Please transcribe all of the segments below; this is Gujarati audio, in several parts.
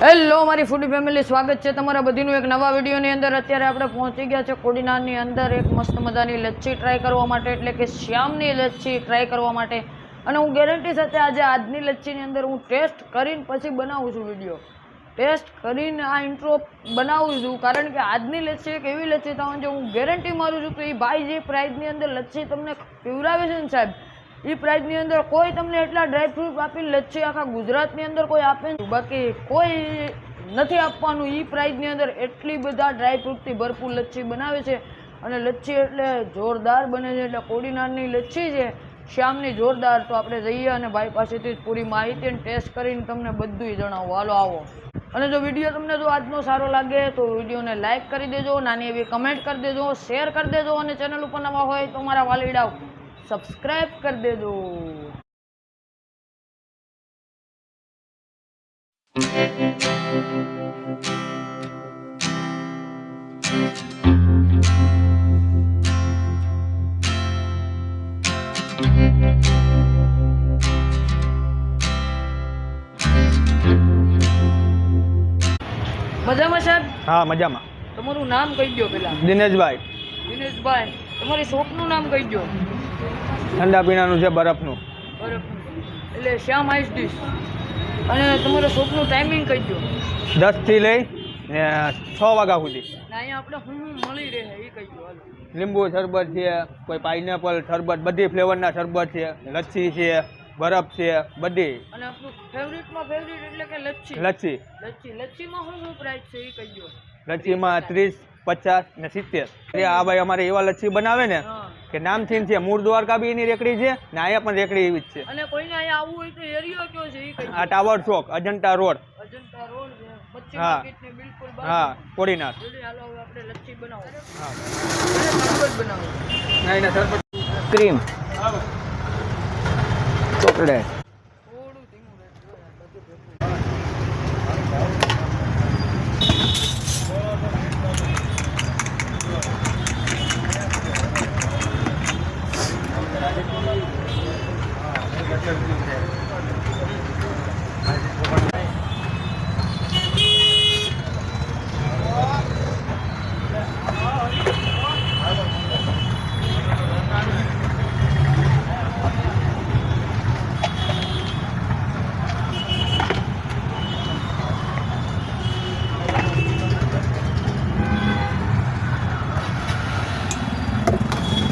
હેલો, મારી ફૂડી ફેમિલી સ્વાગત છે તમારા બધીનું એક નવા વિડીયોની અંદર. અત્યારે આપણે પહોંચી ગયા છે કોડીનારની અંદર એક મસ્ત મજાની લચ્છી ટ્રાય કરવા માટે, એટલે કે શ્યામની લચ્છી ટ્રાય કરવા માટે. અને હું ગેરંટી સાથે આજે આજની લચ્છીની અંદર હું ટેસ્ટ કરીને પછી બનાવું છું વીડિયો ટેસ્ટ કરીને આ ઇન્ટ્રો બનાવું છું, કારણ કે આજની લચ્છી એક એવી લચ્છી થવાની છે હું ગેરંટી મારું છું કે એ ભાઈ જે પ્રાઇઝની અંદર લચ્છી તમને પીવડાવે છે ને સાહેબ એ પ્રાઇઝની અંદર કોઈ તમને એટલા ડ્રાયફ્રૂટ આપી લચ્છી આખા ગુજરાતની અંદર કોઈ આપે બાકી કોઈ નથી આપવાનું. એ પ્રાઇઝની અંદર એટલી બધા ડ્રાયફ્રૂટથી ભરપૂર લચ્છી બનાવે છે. અને લચ્છી એટલે જોરદાર બને છે, એટલે કોડીનારની લચ્છી છે. શ્યામની જોરદાર તો આપણે જઈએ અને ભાઈ પાસેથી જ પૂરી માહિતી અને ટેસ્ટ કરીને તમને બધું જણાવો. હાલો, આવો. અને જો વીડિયો તમને જો આજનો સારો લાગે તો વિડીયોને લાઇક કરી દેજો, નાની એવી કમેન્ટ કરી દેજો શેર કરી દેજો અને ચેનલ ઉપર નવા હોય તો મારા વાલીડાઓ સબસ્ક્રાઇબ કરી દેજો મજામાં સાહેબ? હા મજામાં. તમારું નામ કહી દો પેલા દિનેશભાઈ. દિનેશભાઈ તમારી શોપનું નામ કહી દો ઠંડા પીણાનું છે બરફનું. એટલે શ્યામ આઈસ ડીશ? અને તમારા શોપનું ટાઈમિંગ કહી દો દસથી લઈ ને છ વાગ્યા સુધી. અહીંયા આપણે હું હું મળી રહે એ કહી લીંબુ શરબત છે કોઈ પાઇનેપલ શરબત બધી ફ્લેવરના શરબત છે લચ્છી છે બરફ છે બધી. અને આપણું ફેવરિટમાં ફેવરિટ એટલે કે લચ્છી? લચ્છી. લચ્છી. લચ્છીમાં શું શું પ્રાઇસ છે એ કહી લચ્છીમાં ત્રીસ પચાસ ને સિત્તેર. એ આ ભાઈ અમારે એવા લચ્છી બનાવે ને કે નામથી છે મૂળ દ્વારકા બી એની રેકડી છે ને અહીંયા પણ રેકડી એવી જ છે. અને કોઈને અહીંયા આવવું હોય તો એરિયો કયો છે આ ટાવર ચોક અજંટા રોડ. દો અજંતા રોડ હા. હા કોડીનાર. જલ્દી હાલો આપણે લચ્છી બનાવો. હા. બનાવો. નહીં ને શરબત ક્રીમ. ચોકલેટ.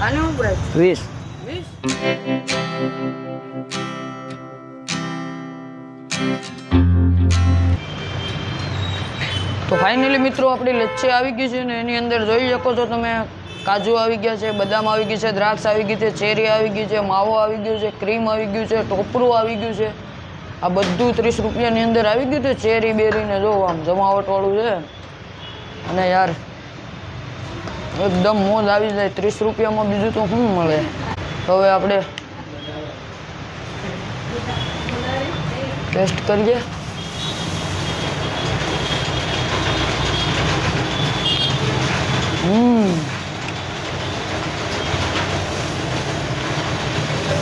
આની શું પ્રાઇસ વીસ વીસ તો ફાઇનલી મિત્રો આપણી લચ્છી આવી ગઈ છે ને એની અંદર જોઈ શકો છો તમે. કાજુ આવી ગયા છે, બદામ આવી ગયું છે, દ્રાક્ષ આવી ગઈ છે, ચેરી આવી ગઈ છે, માવો આવી ગયું છે, ક્રીમ આવી ગયું છે, ટોપરું આવી ગયું છે. આ બધું ત્રીસ રૂપિયાની અંદર આવી ગયું છે, ચેરી બેરીને જો આમ જમાવટવાળું છે. અને યાર, એકદમ મોજ આવી જાય, ત્રીસ રૂપિયામાં બીજું તો શું મળે? તો હવે આપણે ટેસ્ટ કરીએ. હમ.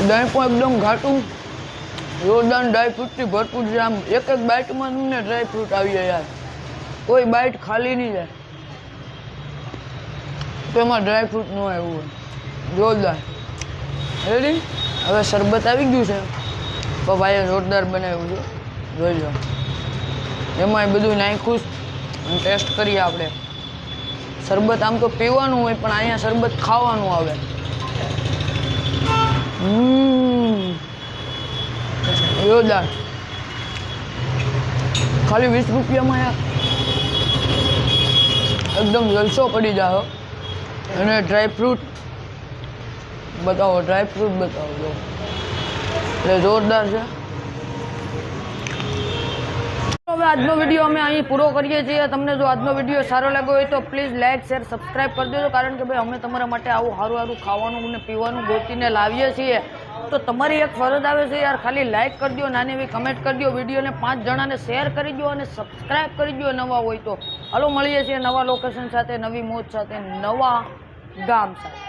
દહીં પણ એકદમ ઘાટું. જોરદાર ડ્રાયફ્રૂટથી ભરપૂર છે. આમ એક એક બાઇટમાં તમને ડ્રાયફ્રૂટ આવી જાય યાર. કોઈ બાઇટ ખાલી નહીં જાય. તો એમાં ડ્રાયફ્રૂટ ન આવ્યું હોય. જોરદાર. રેડી હવે શરબત આવી ગયું છે. ભાઈએ જોરદાર બનાવ્યું છે. જોઈ લો. એમાં બધું નાખ્યું અને ટેસ્ટ કરીએ આપણે. શરબત આમ તો પીવાનું હોય, પણ અહીંયા શરબત ખાવાનું આવે. જોરદાર. ખાલી વીસ રૂપિયામાં યાર. એકદમ જલસો પડી જાય અને ડ્રાયફ્રૂટ બતાવો ડ્રાયફ્રૂટ બતાવો એટલે જોરદાર છે. હવે આજનો વીડિયો અમે અહીં પૂરો કરીએ છીએ. તમને જો આજનો વીડિયો સારો લાગ્યો હોય તો પ્લીઝ લાઇક શેર સબસ્ક્રાઇબ કરી દેજો. કારણ કે ભાઈ, અમે તમારા માટે આવું સારું સારું ખાવાનું અને પીવાનું ગોતીને લાવીએ છીએ. તો તમારી એક ફરજ આવે છે યાર, ખાલી લાઇક કરી દો નાની એવી કમેન્ટ કરી દો વિડીયોને પાંચ જણાને શેર કરી દો અને સબસ્ક્રાઇબ કરી દો નવા હોય તો. હાલો, મળીએ છીએ નવા લોકેશન સાથે, નવી મોજ સાથે, નવા ગામ સાથે.